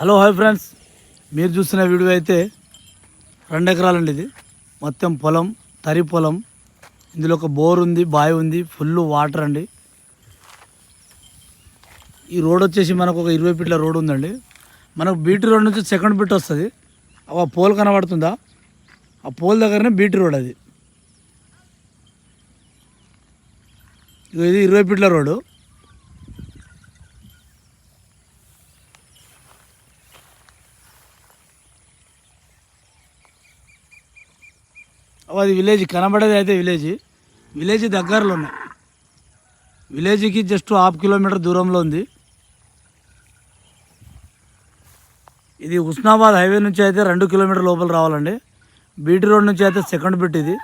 Hello hi friends. మీరు చూసిన video అయితే రెండు ఎకరాలండి ఇది. మొత్తం పొలం తరి పొలం. ఇందులో ఒక బోర్ ఉంది బావి ఉంది ఫుల్ వాటర్ అండి. ఈ రోడ్ వచ్చేసి మనకు ఒక ఇరవై ఫీట్ల రోడ్ ఉందండి. మనకు బీటీ రోడ్ నుంచి సెకండ్ బిట్ వస్తుంది. ఆ పోల్ కనబడుతుందా? ఆ పోల్ దగ్గరనే బీటీ రోడ్ అది. ఇది ఇరవై ఫీట్ల రోడ్డు అది విలేజ్ కనబడేది అయితే విలేజ్ విలేజ్ దగ్గరలో ఉన్నాయి. విలేజ్కి జస్ట్ హాఫ్ కిలోమీటర్ దూరంలో ఉంది. ఇది ఉస్నాబాద్ హైవే నుంచి అయితే రెండు కిలోమీటర్ లోపల రావాలండి. బీటీ రోడ్ నుంచి అయితే సెకండ్ బిట్ ఇది.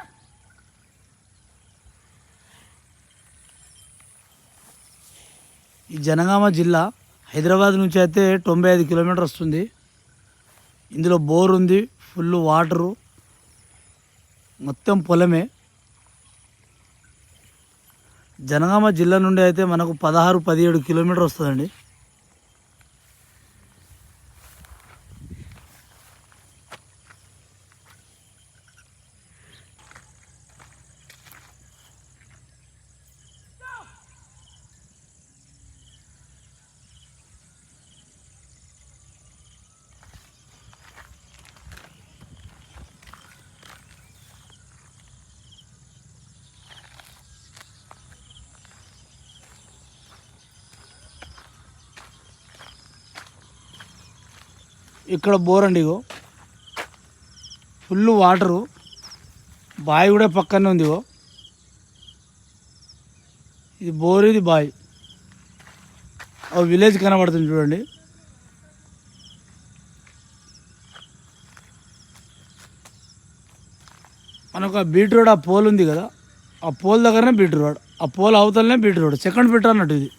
ఈ జనగామ జిల్లా హైదరాబాద్ నుంచి అయితే తొంభై ఐదు కిలోమీటర్ వస్తుంది. ఇందులో బోర్ ఉంది ఫుల్ వాటరు మొత్తం పొలమే. జనగామ జిల్లా నుండి అయితే మనకు పదహారు పదిహేడు కిలోమీటర్ వస్తుందండి. ఇక్కడ బోర్ అండి ఇగో. Full water. బావి కూడా పక్కనే ఉంది ఇగో. ఇది బోర్ ఇది బావి ఓ విలేజ్ కనబడుతుంది చూడండి. మనకు ఆ బీట్ రోడ్ ఆ పోల్ ఉంది కదా. ఆ పోల్ దగ్గరనే బీట్ రోడ్. ఆ పోల్ అవతలనే బీట్ రోడ్. సెకండ్ బీట్ అన్నట్టు ఇది.